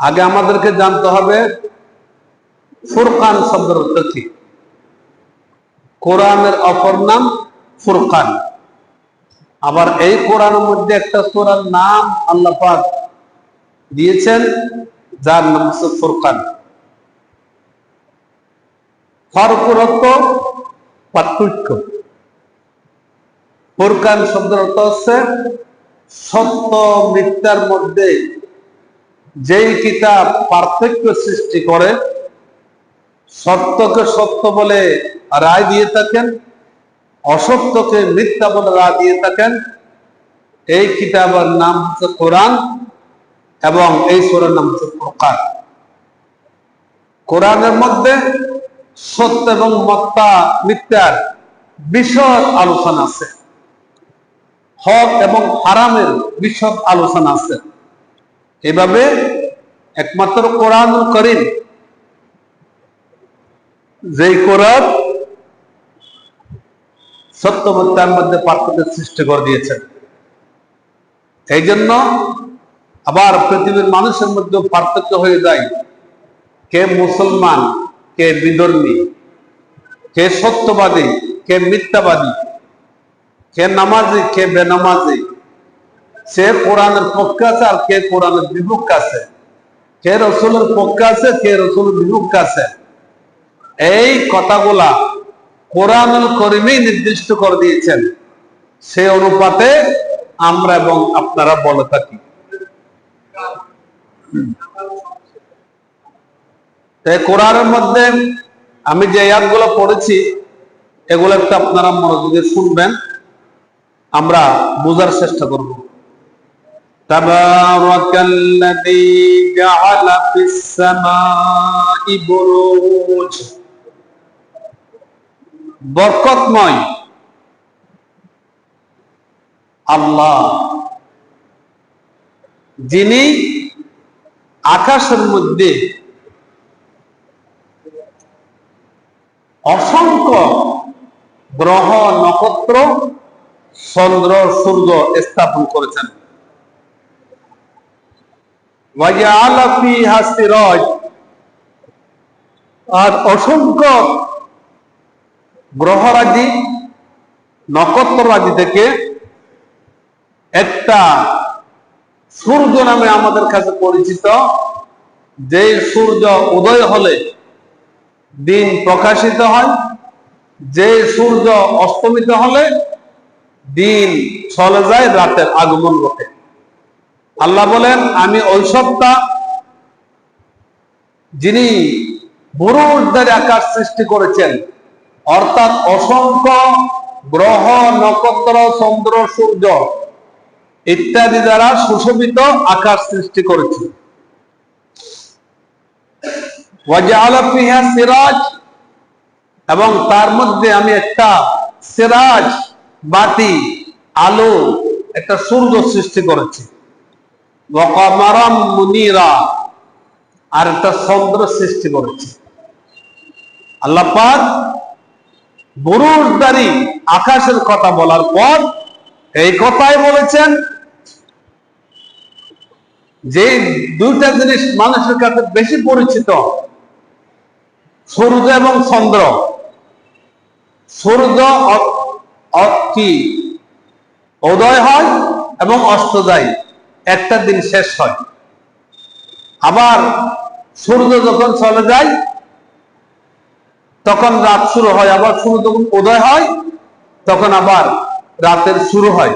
আগে আমাদেরকে জানতে হবে ফুরকান শব্দের অর্থ কি? কোরআনের অপর নাম ফুরকান। আবার এই কোরআনের মধ্যে একটা সূরার নাম আল্লাহ দিয়েছেন, যার নাম হচ্ছে ফুরকান। ফরকুর অর্থ পার্থক্য। ফুরকান শব্দের অর্থ হচ্ছে সত্য মিথ্যার মধ্যে যেই কিতাব পার্থক্য সৃষ্টি করে, সত্যকে সত্য বলে রায় দিয়ে থাকেন, অসত্যকে মিথ্যা বলে রায় দিয়ে থাকেন, এই কিতাবের নাম হচ্ছে কোরআন এবং এই সুরের নাম হচ্ছে প্রকার কোরআনের মধ্যে সত্য এবং মত্তা মিথ্যার বিশদ আলোচনা আছে। হক এবং হারামের বিশদ আলোচনা আছে। এভাবে একমাত্র কোরআন করিম, যেই কোরআন সত্য মিথ্যার মধ্যে পার্থক্য সৃষ্টি করে দিয়েছেন। এই জন্য আবার পৃথিবীর মানুষের মধ্যে পার্থক্য হয়ে যায়, কে মুসলমান, কে বিধর্মী, কে সত্যবাদী, কে মিথ্যাবাদী, কে নামাজি, কে বেনামাজি। সে কোরআনের পক্ষে আছে আর কে কোরআনের বিপক্ষে আছে। কে রসুলের পক্ষে আছে, কে রসুলের বিপক্ষে আছে। এই কথাগুলা কোরআনুল করিমেই নির্দিষ্ট করে দিয়েছেন। সে অনুপাতে আমরা এবং আপনারা বলে থাকি। কোরআনের মধ্যে আমি যে আয়াতগুলো পড়েছি, এগুলো একটু আপনারা মনোযোগে শুনবেন। আমরা বোঝার চেষ্টা করব। تبارك الذي جعل في السماء بروج বরকতময় আল্লাহ যিনি আকাশের মধ্যে অসংখ্য গ্রহ নক্ষত্র চন্দ্র সূর্য স্থাপন করেছেন ওয়াজআলা ফিহা সিরাজ আর অসংখ্য গ্রহরাজি, নক্ষত্ররাজি থেকে একটা সূর্য নামে আমাদের কাছে পরিচিত যে সূর্য উদয় হলে দিন প্রকাশিত হয় যে সূর্য অস্তমিত হলে দিন চলে যায়, রাতের আগমন ঘটে। আল্লাহ বলেন, আমি ওই সত্তা যিনি বুরুজদের আকাশ সৃষ্টি করেছেন, অর্থাৎ অসংখ্য গ্রহ, নক্ষত্র, চন্দ্র, সূর্য ইত্যাদি দ্বারা সুশোভিত আকাশ সৃষ্টি করেছে। সিরাজ এবং তার মধ্যে আমি একটা সিরাজ, বাতি, আলো, একটা সূর্য সৃষ্টি করেছি। আর একটা চন্দ্র সৃষ্টি করেছি। আল্লাহ পাক বুরুজদারি আকাশের কথা বলার পর এই কথাই বলেছেন যে দুইটা জিনিস মানুষের কাছে বেশি পরিচিত, সূর্য এবং চন্দ্র। সূর্য কি? উদয় হয় এবং অস্ত যায়। একটা দিন শেষ হয়। আবার সূর্য যখন চলে যায়, তখন রাত শুরু হয়, আবার সূর্য যখন উদয় হয়, তখন আবার রাতের শুরু হয়,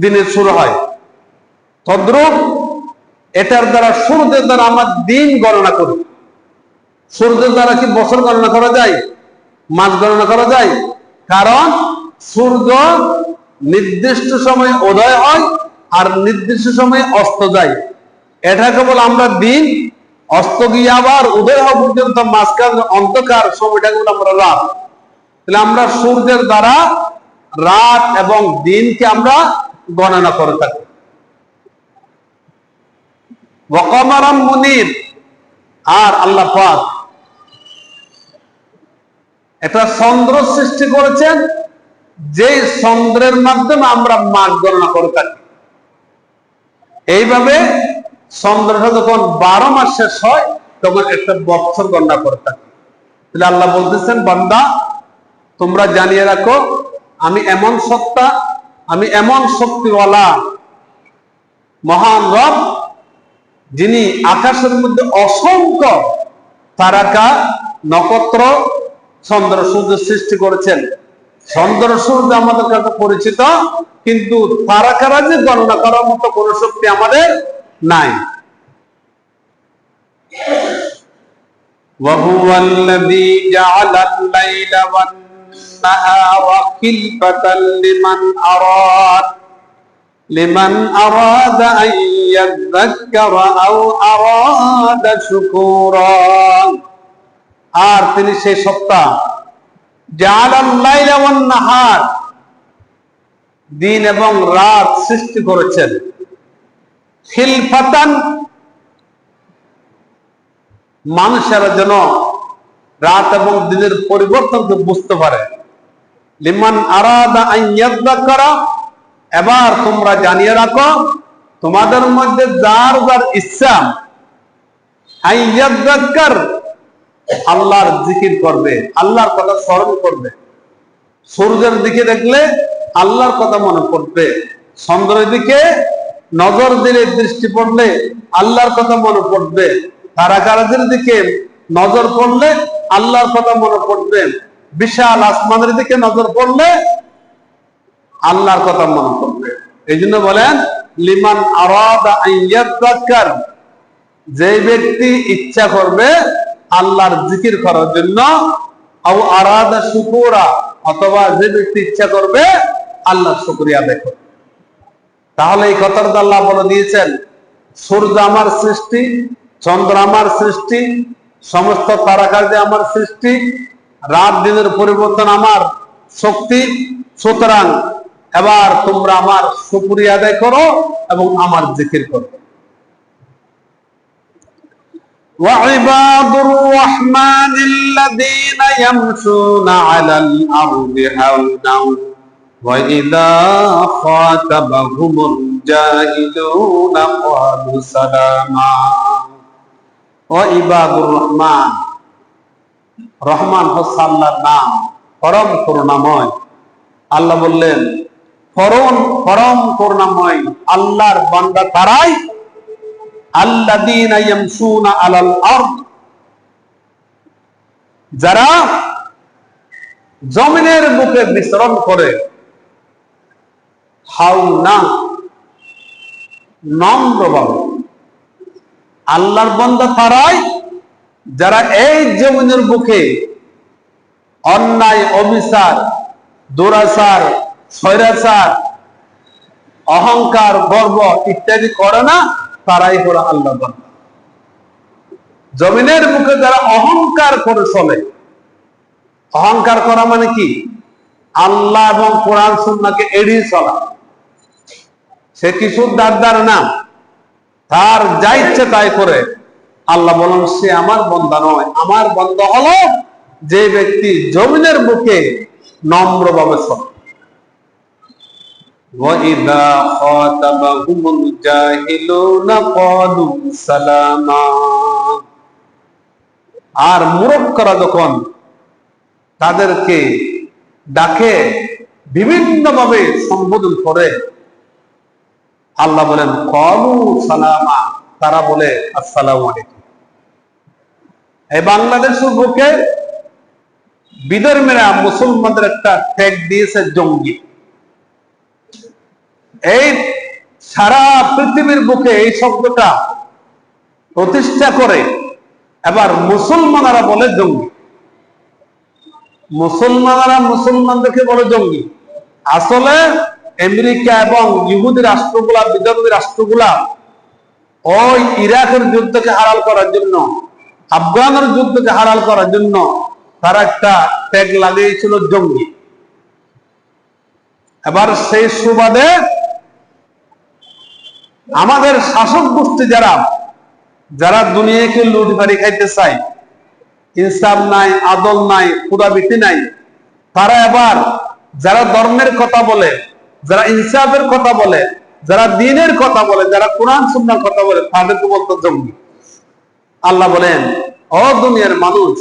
দিনের শুরু হয়। তদ্রুপ এটার দ্বারা সূর্যের দ্বারা আমার দিন গণনা করি। সূর্যের দ্বারা কি বছর গণনা করা যায়? মাস গণনা করা যায়। কারণ সূর্য নির্দিষ্ট সময় উদয় হয় আর নির্দিষ্ট সময়ে অস্ত যায়। এটা কেবল আমরা দিন, অস্ত গিয়ে আবার উদয় হওয়া পর্যন্ত মাঝখান অন্ধকার সময়টাকে আমরা রাত। তাহলে আমরা সূর্যের দ্বারা রাত এবং দিনকে আমরা গণনা করে থাকি। ওয়াকামারাম মুনির, আর আল্লাহ পাক একটা চন্দ্র সৃষ্টি করেছেন যে চন্দ্রের মাধ্যমে আমরা মাস গণনা করে থাকি। এইভাবে চন্দ্রটা যখন বারো মাস শেষ হয়, তখন একটা বছর গণনা করে থাকে। তাহলে আল্লাহ বলতেছেন, বান্দা, তোমরা জানিয়ে রাখো, আমি এমন সত্তা, আমি এমন শক্তিওয়ালা মহান রব, যিনি আকাশের মধ্যে অসংখ্য তারাকা, নক্ষত্র, চন্দ্র, সূর্য সৃষ্টি করেছেন। চন্দ্র সূর্য আমাদের কাছে পরিচিত কিন্তু তারাকারা যে গণনা করার মতো কোন শক্তি আমাদের নাই وهو الذي جعل الليل والنهار خلفة لمن أراد لمن أراد أن يذكر أو أراد شكورا আর তিনি সেই সত্তা দিন এবং রাত সৃষ্টি করেছেন। খিলফাতান মানুষেরা যেন রাত এবং দিনের পরিবর্তনকে বুঝতে পারে। লিমান আরাদা করা এবার তোমরা জানিয়ে রাখো, তোমাদের মধ্যে যার যার ইচ্ছা আল্লাহর জিকির করবে, আল্লাহর কথা স্মরণ করবে। সূর্যের দিকে দেখলে আল্লাহর কথা মনে পড়বে। চন্দ্রের দিকে নজর দিলে দৃষ্টি পড়লে আল্লাহর কথা মনে পড়বে। তারাকারাদের দিকে নজর পড়লে আল্লাহর কথা মনে পড়বে। বিশাল আসমানের দিকে নজর পড়লে আল্লাহর কথা মনে পড়বে। এই জন্য বলেন, লিমান আরাদা যে ব্যক্তি ইচ্ছা করবে আল্লাহর জিকির করার জন্য। আরাদা শুকুরা, অথবা যে ব্যক্তি ইচ্ছা করবে আল্লাহ শুকরিয়া দেখো। তাহলে এই কথাটা আল্লাহ বলে দিয়েছেন। সূর্য আমার সৃষ্টি, চন্দ্র আমার সৃষ্টি, সমস্ত তারাকার যে আমার সৃষ্টি, রাত দিনের পরিবর্তন আমার শক্তি। সুতরাং এবার তোমরা আমার সুপুরি আদায় করো এবং আমার জিকির করো। وعباد الرحمن الذين يمشون على الأرض هونا وإذا خاطبهم الجاهلون قالوا سلاما وعباد الرحمن রহমান হচ্ছে আল্লাহর নাম পরম করুণাময় আল্লাহ বললেন পরম পরম করুণাময় আল্লাহর বান্দা তারাই যারা জমিনের বুকে বিচরণ করে আল্লাহর বান্দা তারাই যারা এই জমিনের বুকে অন্যায়, অবিচার, দুরাচার, স্বৈরাচার, অহংকার, গর্ব ইত্যাদি করে না তারাই হলো আল্লাহ জমিনের মুখে যারা অহংকার করে চলে, অহংকার করা মানে কি? আল্লাহ এবং কোরআন সুন্নাকে এড়িয়ে চলা। সে কিছু দারদার না তার যা ইচ্ছে তাই করে। আল্লাহ বলেন, সে আমার বন্দা নয়, আমার বন্ধ হলো যে ব্যক্তি জমিনের বুকে নম্রভাবে চলে। وَإِذَا خَاطَبَهُمُ الْجَاهِلُونَ قَالُوا سَلَامًا আর মুরক্করা যখন তাদেরকে ডাকে বিভিন্নভাবে সম্বোধন করে আল্লাহ বলেন কলু সালামা তারা বলে আসসালাম আলাইকুম এই বাংলাদেশের বুকে বিধর্মীরা মুসলমানদের একটা ট্যাগ দিয়েছে জঙ্গি এই সারা পৃথিবীর বুকে এই শব্দটা প্রতিষ্ঠা করে এবার মুসলমানরা বলে জঙ্গি। মুসলমানরা মুসলমানদেরকে বলে জঙ্গি। আসলে আমেরিকা এবং ইহুদি রাষ্ট্রগুলা বিধর্মী রাষ্ট্রগুলা ওই ইরাকের যুদ্ধকে হারাল করার জন্য, আফগানের যুদ্ধকে হারাল করার জন্য তারা একটা ট্যাগ লাগিয়েছিল জঙ্গি। এবার সেই সুবাদে আমাদের শাসক গোষ্ঠী যারা যারা দুনিয়াকে লুট বাড়ি খাইতে চায়, ইনসাফ নাই, আদল নাই ক্ষুদাবৃত্তি নাই, তারা এবার যারা ধর্মের কথা বলে, যারা ইনসাফের কথা বলে, যারা দিনের কথা বলে, যারা কোরআন সুন্নার কথা বলে, তাদেরকে বলতো জঙ্গি। আল্লাহ বলেন অ দুনিয়ার মানুষ